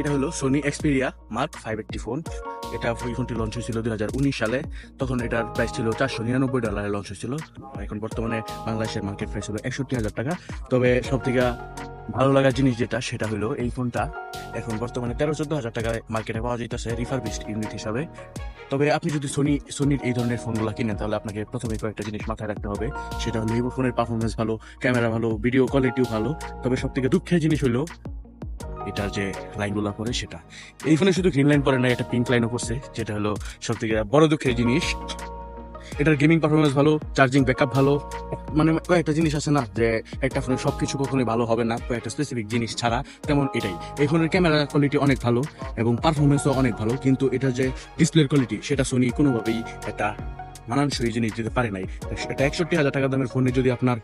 এটা হলো Sony Xperia mark five eighty phone এটা এই ফোনটি লঞ্চ হয়েছিল দুই হাজার উনিশ সালে। তখন এটার প্রাইস ছিল চারশো নিরানব্বই ডলারে লঞ্চ হয়েছিল। এখন বর্তমানে বাংলাদেশের মার্কেট প্রাইস হলো একষট্টি হাজার টাকা। তবে সব থেকে ভালো লাগার জিনিস যেটা, সেটা হলো এই ফোনটা। এখন বর্তমানে তেরো চোদ্দ হাজার টাকায় মার্কেটে পাওয়া যাইতেছে রিফারবিস্ট ইউনিট হিসাবে। তবে আপনি যদি সোনি সোনির এই ধরনের ফোনগুলো কিনেন, তাহলে আপনাকে প্রথমে কয়েকটা জিনিস মাথায় রাখতে হবে। সেটা হলো এই ফোনের পারফরমেন্স ভালো ক্যামেরা ভালো ভিডিও কোয়ালিটিও ভালো। তবে সব থেকে দুঃখের জিনিস হলো এটার যে লাইনগুলো পড়ে সেটা। এই ফোনে শুধু গ্রিন লাইন পড়ে না এটা পিঙ্ক লাইনও পড়ছে, যেটা হলো সব থেকে বড় দুঃখের জিনিস। এটার গেমিং পারফরমেন্স ভালো চার্জিং ব্যাকআপ ভালো। মানে কয়েকটা জিনিস আছে না, যে একটা ফোনে সবকিছু কখনোই ভালো হবে না, কয়েকটা স্পেসিফিক জিনিস ছাড়া, তেমন এটাই। এই ফোনের ক্যামেরা কোয়ালিটি অনেক ভালো এবং পারফরমেন্সও অনেক ভালো, কিন্তু এটার যে ডিসপ্লের কোয়ালিটি সেটা সোনি কোনোভাবেই একটা মানানসই জিনিস দিতে পারে নাই। এটা একষট্টি হাজার টাকা দামের ফোনে যদি আপনার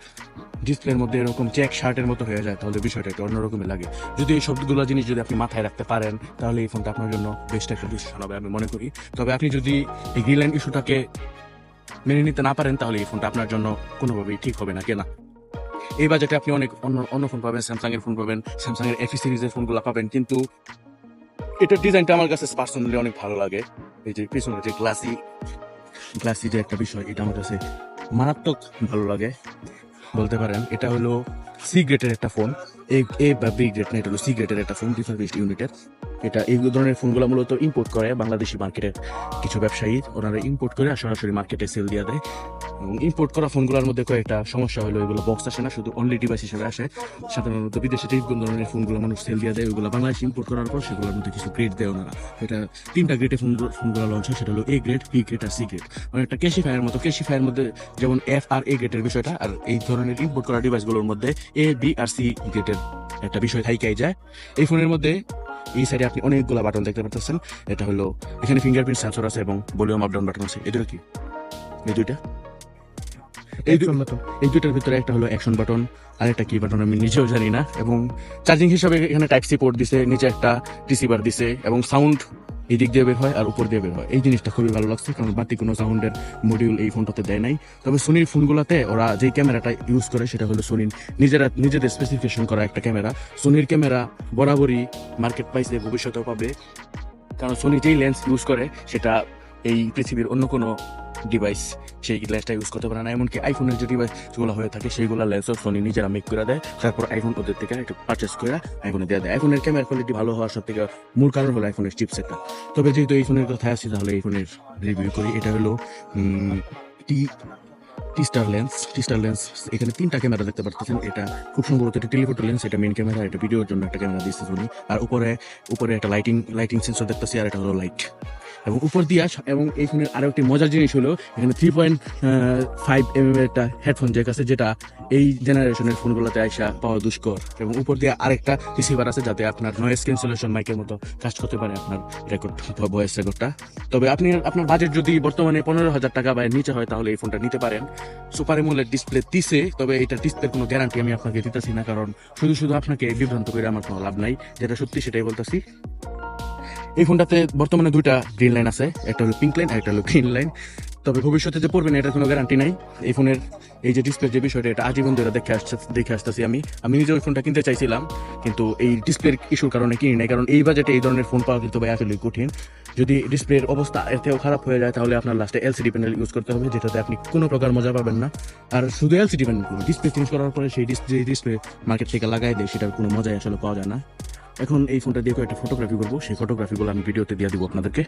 ডিসপ্লের মধ্যে এরকম চেক শার্টের মতো হয়ে যায়, তাহলে বিষয়টা একটু অন্যরকমের লাগে। যদি এই সবগুলো জিনিস যদি আপনি মাথায় রাখতে পারেন, তাহলে এই ফোনটা আপনার জন্য বেস্ট একটা ডিসিশন হবে, আমি মনে করি। তবে আপনি যদি এই গ্রিন ইস্যুটাকে মেনে নিতে না পারেন, তাহলে এই ফোনটা আপনার জন্য কোনোভাবেই ঠিক হবে না, কেনা। এই বাজেটে আপনি অনেক অন্য অন্য ফোন পাবেন স্যামসাং এর ফোন পাবেন স্যামসাং এর এফি সিরিজের ফোনগুলো পাবেন, কিন্তু এটার ডিজাইনটা আমার কাছে পার্সোনালি অনেক ভালো লাগে। এই যে পিছনে যে গ্লাসি গ্লাসি যে একটা বিষয়, এটা আমার কাছে মারাত্মক ভালো লাগে। বলতে পারেন, এটা হলো সি গ্রেটের একটা ফোন। এ এ বা বি না, এটা হলো সি গ্রেটের একটা ফোন রিফারবিশড ইউনিটের এটা, এই ধরনের ফোনগুলো মূলত ইম্পোর্ট করে বাংলাদেশি মার্কেটের কিছু ব্যবসায়ী। ওনারা ইম্পোর্ট করে সরাসরি মার্কেটে সেল দিয়ে দেয়। এবং ইম্পোর্ট করা ফোনগুলোর মধ্যে কয়েকটা সমস্যা হলো, এগুলো বক্স আসে না, শুধু অনলি ডিভাইস হিসেবে আসে। সাধারণত বিদেশে যে ধরনের ফোনগুলো মানুষ সেল দিয়ে দেয় ওগুলো বাংলাদেশে ইম্পোর্ট করার পর সেগুলোর মধ্যে কিছু গ্রেড দেয় ওনারা। এটা তিনটা গ্রেডে ফোন ফোনগুলো লঞ্চ হয়, সেটা হলো এ গ্রেড বি গ্রেড আর সি গ্রেড মানে একটা ক্যাশিফায়ার মতো ক্যাশিফায়ার মধ্যে যেমন এফ আর এ গ্রেডের বিষয়টা, আর এই ধরনের ইম্পোর্ট করা ডিভাইসগুলোর মধ্যে এ বি আর সি গ্রেডের একটা বিষয় থাইকাই যায়। এই ফোনের মধ্যে এই সাইডে আপনি অনেকগুলো বাটন দেখতে পাচ্ছেন এটা হলো, এখানে ফিঙ্গারপ্রিন্ট সেন্সর আছে এবং ভলিউম আপ ডাউন বাটন আছে। এটা কি? এই দুইটা? এই এই দুইটার ভিতরে একটা হলো অ্যাকশন বাটন আর একটা কি বাটন আমি নিজেও জানি না। এবং চার্জিং হিসাবে এখানে টাইপ সি পোর্ট দিছে, নিচে একটা রিসিভার দিছে, এবং সাউন্ড এই দিক দিয়ে বের হয় আর উপর দিয়ে বের হয়। এই জিনিসটা খুবই ভালো লাগছে, কারণ বাড়তি কোনো সাউন্ডের মডিউল এই ফোনটাতে দেয় নাই। তবে সোনির ফোনগুলোতে ওরা যে ক্যামেরাটা ইউজ করে, সেটা হলো সোনির নিজেরা নিজেদের স্পেসিফিকেশন করা একটা ক্যামেরা সোনির ক্যামেরা বরাবরই মার্কেট প্রাইসে ভবিষ্যতেও পাবে। কারণ সোনি যেই লেন্স ইউজ করে, সেটা এই পৃথিবীর অন্য কোনো ডিভাইস সেই লেন্সটা ইউজ করতে পারে না। এমনকি আইফোনের যে ডিভাইস ডিভাইসগুলো হয়ে থাকে, সেইগুলো লেন্সও সোনি নিজেরা মেক করে দেয়। তারপর আইফোন ওদের থেকে একটু পারচেস করে আইফোনে দিয়ে দেয়। আইফোনের ক্যামেরা কোয়ালিটি ভালো হওয়ার সব থেকে মূল কারণ হলো আইফোনের চিপসেটটা তবে যেহেতু এই ফোনের কথা আসছি তাহলে এই ফোনের রিভিউ করি। এটা হলো T T star lens T star lens এখানে তিনটা ক্যামেরা দেখতে পাচ্ছেন এটা খুব সম্ভবত এটা টেলিফোটো লেন্স এটা মেন ক্যামেরা এটা ভিডিওর জন্য একটা ক্যামেরা দিচ্ছে উনি আর উপরে উপরে একটা লাইটিং লাইটিং সেন্সর দেখতেছি, আর এটা হলো লাইট এবং উপর দিয়ে এবং এই ফোনের আরও একটি মজার জিনিস হলো, এখানে থ্রি পয়েন্ট ফাইভ এম এর একটা হেডফোন যে আছে, যেটা এই জেনারেশনের ফোনগুলোতে আইসা পাওয়া দুষ্কর। এবং উপর দিয়ে আরেকটা রিসিভার আছে, যাতে আপনার নয়েজ ক্যান্সেলেশন মাইকের মতো কাজ করতে পারে আপনার রেকর্ড ভয়েস রেকর্ডটা তবে আপনি, আপনার বাজেট যদি বর্তমানে পনেরো হাজার টাকা বা নিচে হয়, তাহলে এই ফোনটা নিতে পারেন। সুপার এমোলেড ডিসপ্লে দিছে, তবে এটা ডিসপ্লের কোনো গ্যারান্টি আমি আপনাকে দিতেছি না, কারণ শুধু শুধু আপনাকে বিভ্রান্ত করে আমার কোনো লাভ নাই। যেটা সত্যি সেটাই বলতেছি। এই ফোনটাতে বর্তমানে দুইটা গ্রিন লাইন আছে, একটা হলো পিঙ্ক লাইন আর একটা হলো গ্রিন লাইন তবে ভবিষ্যতে যে পড়বেন এটার কোনো গ্যারান্টি নাই। এই ফোনের এই যে ডিসপ্লে যে বিষয়টা, এটা আজীবন ধরে দেখে আসছে, দেখে আসতেছি আমি। আমি নিজে ওই ফোনটা কিনতে চাইছিলাম, কিন্তু এই ডিসপ্লের ইস্যুর কারণে কিনি নাই, কারণ এই বাজেটে এই ধরনের ফোন পাওয়া কিন্তু ভাই আসলে কঠিন। যদি ডিসপ্লের অবস্থা এর থেকেও খারাপ হয়ে যায়, তাহলে আপনার লাস্টে এলসিডি প্যানেল ইউজ করতে হবে, যেটাতে আপনি কোনো প্রকার মজা পাবেন না। আর শুধু এলসিডি প্যানেল ডিসপ্লে চেঞ্জ করার পরে সেই ডিসপ্লে ডিসপ্লে মার্কেট থেকে লাগাই দেয়, সেটার কোনো মজাই আসলে পাওয়া যায় না। এখন এই ফোনটা দিয়ে কয়েকটা ফটোগ্রাফি করব। সেই ফটোগ্রাফিগুলো আমি ভিডিওতে দিয়ে দিব আপনাদেরকে।